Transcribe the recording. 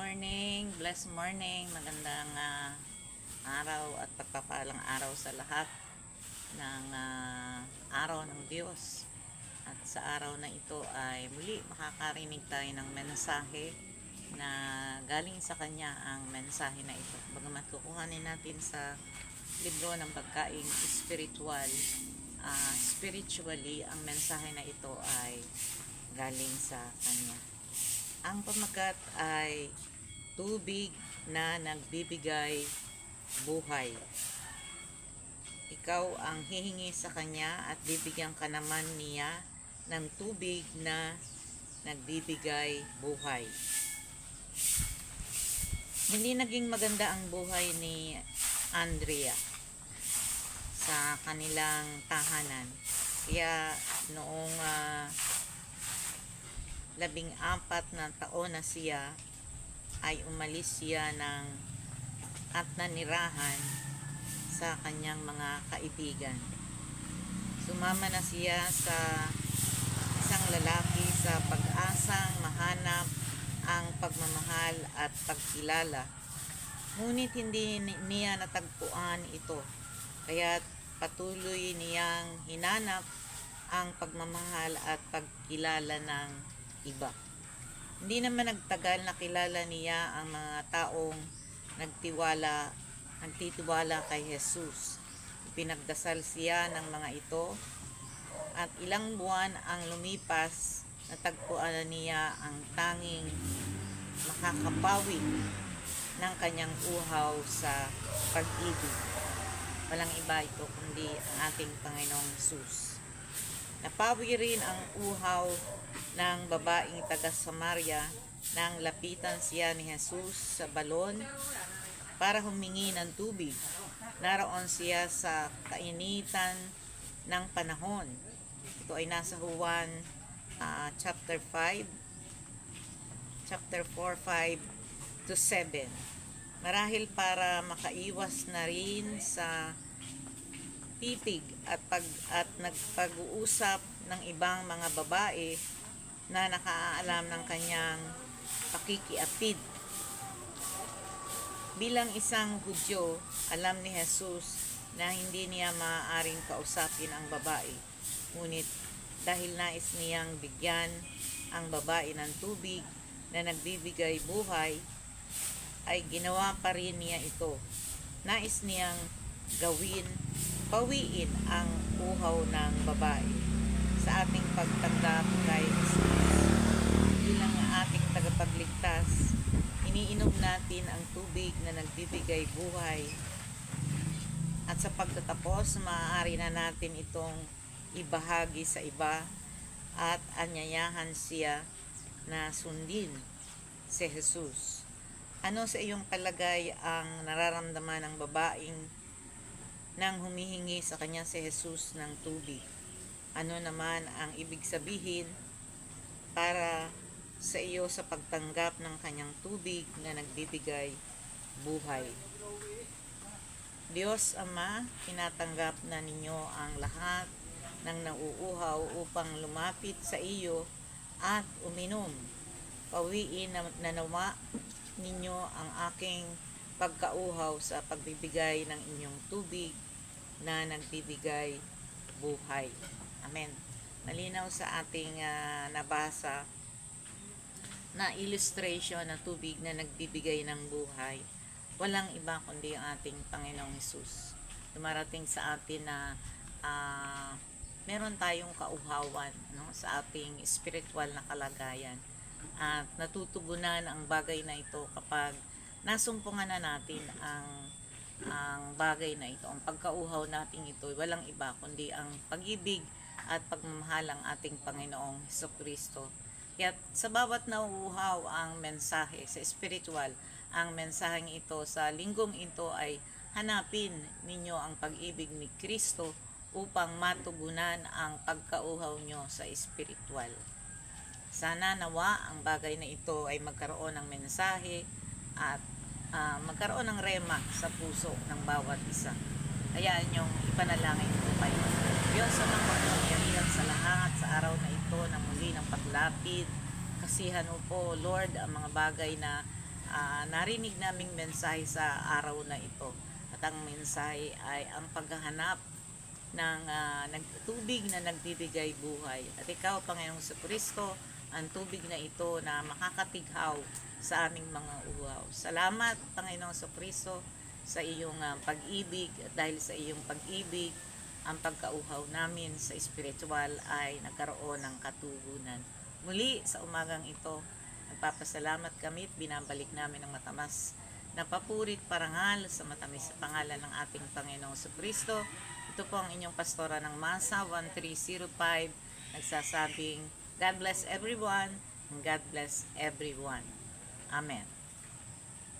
morning, blessed morning, magandang ah, araw at pagpapalang araw sa lahat ng ah, araw ng Diyos. At sa araw na ito ay muli makakarinig tayo ng mensahe na galing sa Kanya ang mensahe na ito. Bagamat kukuhanin natin sa libro ng pagkaing spiritual, ah, spiritually, ang mensahe na ito ay galing sa Kanya. Ang pamagat ay tubig na nagbibigay buhay. Ikaw ang hihingi sa kanya at bibigyan ka naman niya ng tubig na nagbibigay buhay. Hindi naging maganda ang buhay ni Andrea sa kanilang tahanan. Kaya noong ah, labing apat na taon na siya ay umalis siya ng at nanirahan sa kanyang mga kaibigan. Sumama na siya sa isang lalaki sa pag-asang mahanap ang pagmamahal at pagkilala. Ngunit hindi ni- niya natagpuan ito. Kaya patuloy niyang hinanap ang pagmamahal at pagkilala ng iba. Hindi naman nagtagal na kilala niya ang mga taong nagtiwala, nagtitiwala kay Jesus. Pinagdasal siya ng mga ito at ilang buwan ang lumipas natagpuan na niya ang tanging makakapawi ng kanyang uhaw sa pag-ibig. Walang iba ito kundi ang ating Panginoong Jesus. Napawi rin ang uhaw ng babaeng taga Samaria nang lapitan siya ni Jesus sa balon para humingi ng tubig. Naroon siya sa kainitan ng panahon. Ito ay nasa Juan ah, chapter 5, chapter 4, 5 to 7. Marahil para makaiwas na rin sa titig at pag at nagpag-uusap ng ibang mga babae na nakaalam ng kanyang pakikiapid. Bilang isang Hudyo, alam ni Jesus na hindi niya maaaring kausapin ang babae. Ngunit dahil nais niyang bigyan ang babae ng tubig na nagbibigay buhay, ay ginawa pa rin niya ito. Nais niyang gawin, pawiin ang uhaw ng babae sa ating pagtanggap Jesus. Bilang ating tagapagligtas, iniinom natin ang tubig na nagbibigay buhay. At sa pagtatapos, maaari na natin itong ibahagi sa iba at anyayahan siya na sundin si Jesus. Ano sa iyong palagay ang nararamdaman ng babaeng nang humihingi sa kanya si Jesus ng tubig? Ano naman ang ibig sabihin para sa iyo sa pagtanggap ng kanyang tubig na nagbibigay buhay? Diyos Ama, tinatanggap na ninyo ang lahat ng nauuhaw upang lumapit sa iyo at uminom. Pawiin na nanawa ninyo ang aking pagkauhaw sa pagbibigay ng inyong tubig na nagbibigay buhay. Amen. Malinaw sa ating ah, nabasa na illustration ng tubig na nagbibigay ng buhay. Walang iba kundi ang ating Panginoong Hesus. Dumarating sa atin na ah, meron tayong kauhawan no, sa ating spiritual na kalagayan. At natutugunan ang bagay na ito kapag nasumpungan na natin ang ang bagay na ito. Ang pagkauhaw natin ito, walang iba kundi ang pag-ibig at pagmamahal ng ating Panginoong Heso Kristo. Kaya sa bawat nauuhaw ang mensahe sa spiritual, ang mensaheng ito sa linggong ito ay hanapin ninyo ang pag-ibig ni Kristo upang matugunan ang pagkauhaw nyo sa spiritual. Sana nawa ang bagay na ito ay magkaroon ng mensahe at ah, magkaroon ng rema sa puso ng bawat isa. Hayaan niyong ipanalangin po kayo. Diyos sa mga sa lahat sa araw na ito na muli ng paglapit. Kasihan mo po, Lord, ang mga bagay na ah, narinig naming mensahe sa araw na ito. At ang mensahe ay ang paghahanap ng ah, nagtubig na nagbibigay buhay. At ikaw, Panginoong Kristo, ang tubig na ito na makakatighaw sa aming mga uhaw. Salamat, Panginoong Kristo, sa iyong ah, pag-ibig dahil sa iyong pag-ibig, ang pagkauhaw namin sa spiritual ay nagkaroon ng katugunan. Muli sa umagang ito, nagpapasalamat kami at binabalik namin ang matamas na papurit parangal sa matamis sa pangalan ng ating Panginoong Kristo. Ito po ang inyong pastora ng Masa 1305 nagsasabing God bless everyone and God bless everyone. Amen.